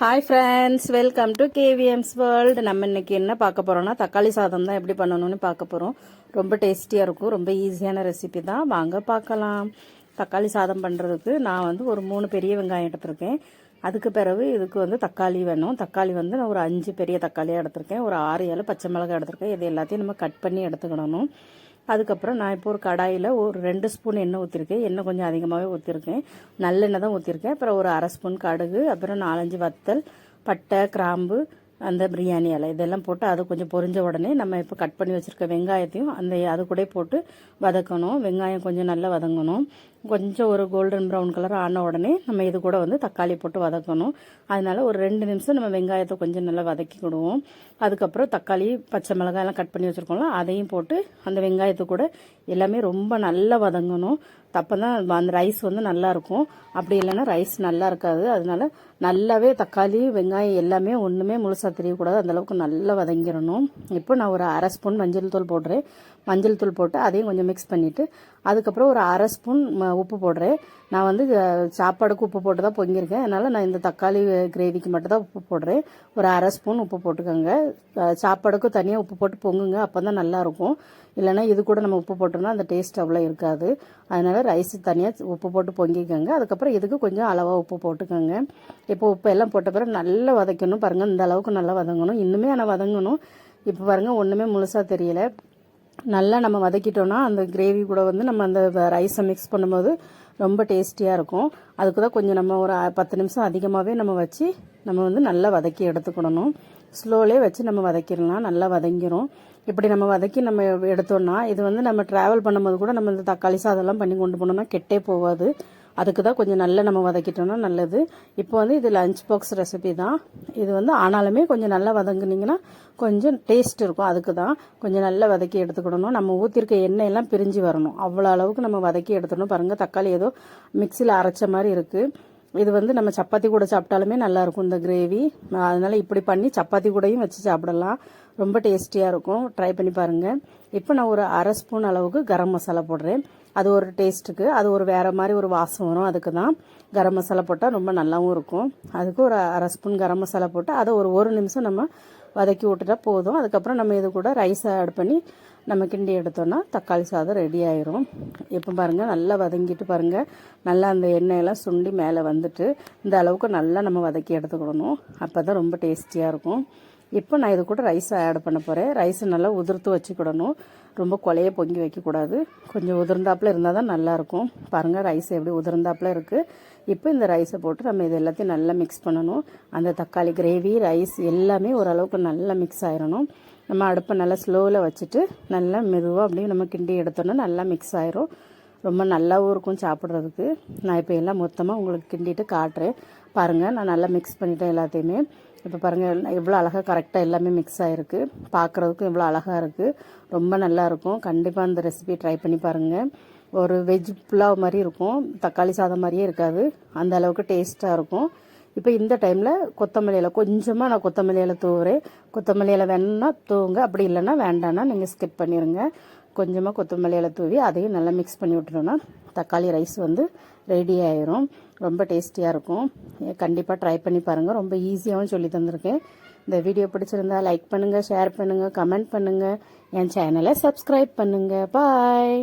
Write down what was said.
Hi friends welcome to KVM's world நம்ம இன்னைக்கு என்ன பார்க்க போகிறோன்னா தக்காளி சாதம் தான் எப்படி பண்ணணும்னு பார்க்க போகிறோம் ரொம்ப டேஸ்டியாக இருக்கும். ரொம்ப ஈஸியான ரெசிபி தான். வாங்க பார்க்கலாம். தக்காளி சாதம் பண்ணுறதுக்கு நான் வந்து ஒரு மூணு பெரிய வெங்காயம் எடுத்திருக்கேன். அதுக்கு பிறகு இதுக்கு வந்து தக்காளி வேணும். தக்காளி வந்து நான் ஒரு அஞ்சு பெரிய தக்காளியாக எடுத்திருக்கேன். ஒரு ஆறு ஏழு பச்சை மிளகாய் எடுத்திருக்கேன். இது எல்லாத்தையும் நம்ம கட் பண்ணி எடுத்துக்கணும். அதுக்கப்புறம் நான் இப்போ ஒரு கடாயில் ஒரு ரெண்டு ஸ்பூன் எண்ணெய் ஊற்றிருக்கேன் எண்ணெய் கொஞ்சம் அதிகமாகவே ஊற்றிருக்கேன் நல்லெண்ணெய் தான் ஊற்றிருக்கேன் அப்புறம் ஒரு அரை ஸ்பூன் கடுகு அப்புறம் நாலஞ்சு வத்தல் பட்டை கிராம்பு அந்த பிரியாணி இலை. இதெல்லாம் போட்டு அது கொஞ்சம் பொரிஞ்ச உடனே நம்ம இப்போ கட் பண்ணி வச்சுருக்க வெங்காயத்தையும் அந்த அது கூட போட்டு வதக்கணும். வெங்காயம் கொஞ்சம் நல்லா வதங்கணும். கொஞ்சம் ஒரு கோல்டன் ப்ரௌன் கலர் ஆன உடனே நம்ம இது கூட வந்து தக்காளி போட்டு வதக்கணும். அதனால ஒரு ரெண்டு நிமிஷம் நம்ம வெங்காயத்தை கொஞ்சம் நல்லா வதக்கிக்கிடுவோம் அதுக்கப்புறம் தக்காளி பச்சை மிளகாய் எல்லாம் கட் பண்ணி வச்சுருக்கோம்ல அதையும் போட்டு அந்த வெங்காயத்து கூட எல்லாமே ரொம்ப நல்லா வதங்கணும். அப்போ தான் அந்த ரைஸ் வந்து நல்லாயிருக்கும் அப்படி இல்லைன்னா ரைஸ் நல்லா இருக்காது. அதனால நல்லாவே தக்காளி வெங்காயம் எல்லாமே ஒன்றுமே முழுசாக தெரியக்கூடாது. அந்தளவுக்கு நல்லா வதங்கிடணும். இப்போ நான் ஒரு அரை ஸ்பூன் மஞ்சள் தூள் போடுறேன். மஞ்சள் தூள் போட்டு அதையும் கொஞ்சம் மிக்ஸ் பண்ணிவிட்டு அதுக்கப்புறம் ஒரு அரை ஸ்பூன் உப்பு போடுறேன். நான் வந்து சாப்பாடுக்கு உப்பு போட்டு தான் பொங்கியிருக்கேன். அதனால் நான் இந்த தக்காளி கிரேவிக்கு மட்டும் தான் உப்பு போடுறேன். ஒரு அரை ஸ்பூன் உப்பு போட்டுக்கோங்க. சாப்பாடுக்கும் தனியாக உப்பு போட்டு பொங்குங்க அப்போ தான் நல்லாயிருக்கும். இல்லைனா இது கூட நம்ம உப்பு போட்டோம்னா அந்த டேஸ்ட் அவ்வளோ இருக்காது. அதனால் ரைஸ் தனியாக உப்பு போட்டு பொங்கிக்கோங்க. அதுக்கப்புறம் இதுக்கு கொஞ்சம் அளவாக உப்பு போட்டுக்கோங்க. இப்போ உப்பு எல்லாம் போட்ட பிறகு நல்லா வதக்கணும். பாருங்கள் இந்த அளவுக்கு நல்லா வதங்கணும். இன்னுமே ஆனால் வதங்கணும். இப்போ பாருங்கள் ஒன்றுமே முழுசாக தெரியல. நல்லா நம்ம வதக்கிட்டோன்னா அந்த கிரேவி கூட வந்து நம்ம அந்த ரைஸை மிக்ஸ் பண்ணும்போது ரொம்ப டேஸ்டியாக இருக்கும். அதுக்கு தான் கொஞ்சம் நம்ம ஒரு பத்து நிமிஷம் அதிகமாகவே நம்ம வச்சு நம்ம வந்து நல்லா வதக்கி எடுத்துக்கணும். ஸ்லோலே வச்சு நம்ம வதக்கிடலாம். நல்லா வதங்கிரும். இப்படி நம்ம வதக்கி நம்ம எடுத்தோம்னா இது வந்து நம்ம ட்ராவல் பண்ணும்போது கூட நம்ம இந்த தக்காளி சாதம்லாம் பண்ணி கொண்டு போனோம்னா கெட்டே போகாது. அதுக்கு தான் கொஞ்சம் நல்லா நம்ம வதக்கிட்டோம்னா நல்லது. இப்போ வந்து இது லஞ்ச் பாக்ஸ் ரெசிபி தான். இது வந்து ஆனாலுமே கொஞ்சம் நல்லா வதங்குனீங்கன்னா கொஞ்சம் டேஸ்ட் இருக்கும். அதுக்கு தான் கொஞ்சம் நல்லா வதக்கி எடுத்துக்கிடணும். நம்ம ஊற்றிருக்க எண்ணெய் எல்லாம் பிரிஞ்சு வரணும். அவ்வளோ அளவுக்கு நம்ம வதக்கி எடுத்துடணும். பாருங்கள் தக்காளி ஏதோ மிக்சியில் அரைச்ச மாதிரி இருக்குது இது வந்து நம்ம சப்பாத்தி கூட சாப்பிட்டாலுமே நல்லாயிருக்கும் இந்த கிரேவி அதனால் இப்படி பண்ணி சப்பாத்தி கூடயும் வச்சு சாப்பிடலாம். ரொம்ப டேஸ்டியாக இருக்கும். ட்ரை பண்ணி பாருங்கள் இப்போ நான் ஒரு அரை ஸ்பூன் அளவுக்கு கரம் மசாலா போடுறேன். அது ஒரு டேஸ்ட்டுக்கு அது ஒரு வேறு மாதிரி ஒரு வாசம் வரும். அதுக்கு தான் கரம் மசாலா போட்டால் ரொம்ப நல்லாவும் இருக்கும். அதுக்கு ஒரு அரை ஸ்பூன் கரம் மசாலா போட்டு அதை ஒரு ஒரு நிமிஷம் நம்ம வதக்கி விட்டுட்டா போதும். அதுக்கப்புறம் நம்ம இது கூட ரைஸை ஆட் பண்ணி நம்ம கிண்டி எடுத்தோன்னா தக்காளி சாதம் ரெடி ஆயிரும். எப்போ பாருங்கள் நல்லா வதங்கிட்டு பாருங்கள் நல்லா அந்த எண்ணெயெல்லாம் சுண்டி மேலே வந்துட்டு இந்த அளவுக்கு நல்லா நம்ம வதக்கி எடுத்துக்கிடணும். அப்போ தான் ரொம்ப டேஸ்டியாக இருக்கும். இப்போ நான் இது கூட ரைஸ் ஆட் பண்ண போகிறேன் ரைஸை நல்லா உதிர்த்து வச்சுக்கிடணும். ரொம்ப கொலையை பொங்கி வைக்கக்கூடாது. கொஞ்சம் உதிர்ந்தாப்பில் இருந்தால் தான் நல்லாயிருக்கும். பாருங்கள் ரைஸ் எப்படி உதிர்ந்தாப்பில் இருக்குது இப்போ இந்த ரைஸை போட்டு நம்ம இது எல்லாத்தையும் நல்லா மிக்ஸ் பண்ணணும். அந்த தக்காளி கிரேவி ரைஸ் எல்லாமே ஓரளவுக்கு நல்லா மிக்ஸ் ஆயிடணும் நம்ம அடுப்பை நல்லா ஸ்லோவில் வச்சுட்டு நல்லா மெதுவாக அப்படியே நம்ம கிண்டி எடுத்தோன்னா நல்லா மிக்ஸ் ஆயிரும். ரொம்ப நல்லாவும் இருக்கும் சாப்பிட்றதுக்கு. நான் இப்போ எல்லாம் மொத்தமாக உங்களுக்கு கிண்டிட்டு காட்டுறேன். பாருங்கள் நான் நல்லா மிக்ஸ் பண்ணிட்டேன் எல்லாத்தையுமே. இப்போ பாருங்கள் எவ்வளோ அழகாக கரெக்டாக எல்லாமே மிக்ஸ் ஆகிருக்கு பார்க்குறதுக்கும் எவ்வளோ அழகாக இருக்குது ரொம்ப நல்லாயிருக்கும் கண்டிப்பாக அந்த ரெசிபி ட்ரை பண்ணி பாருங்கள் ஒரு வெஜ் புலாவ் மாதிரி இருக்கும். தக்காளி சாதம் மாதிரியே இருக்காது. அந்த அளவுக்கு டேஸ்ட்டாக இருக்கும். இப்போ இந்த டைமில் கொத்தமல்லி இலை கொஞ்சமாக நான் கொத்தமல்லி இலை தூவுறேன். கொத்தமல்லி இலை வேணும்னா தூவுங்க. அப்படி இல்லைன்னா வேண்டாம்னா நீங்கள் ஸ்கிப் பண்ணிடுங்க கொஞ்சமாக கொத்தமல்லி இலை தூவி அதையும் நல்லா மிக்ஸ் பண்ணி விட்டுட்டோன்னா தக்காளி ரைஸ் வந்து ரெடி ஆயிரும். ரொம்ப டேஸ்டியாக இருக்கும். கண்டிப்பாக ட்ரை பண்ணி பாருங்கள் ரொம்ப ஈஸியாகவும் சொல்லி தந்திருக்கேன். இந்த வீடியோ பிடிச்சிருந்தா லைக் பண்ணுங்கள் ஷேர் பண்ணுங்கள் கமெண்ட் பண்ணுங்கள் என் சேனலை சப்ஸ்கிரைப் பண்ணுங்கள் பாய்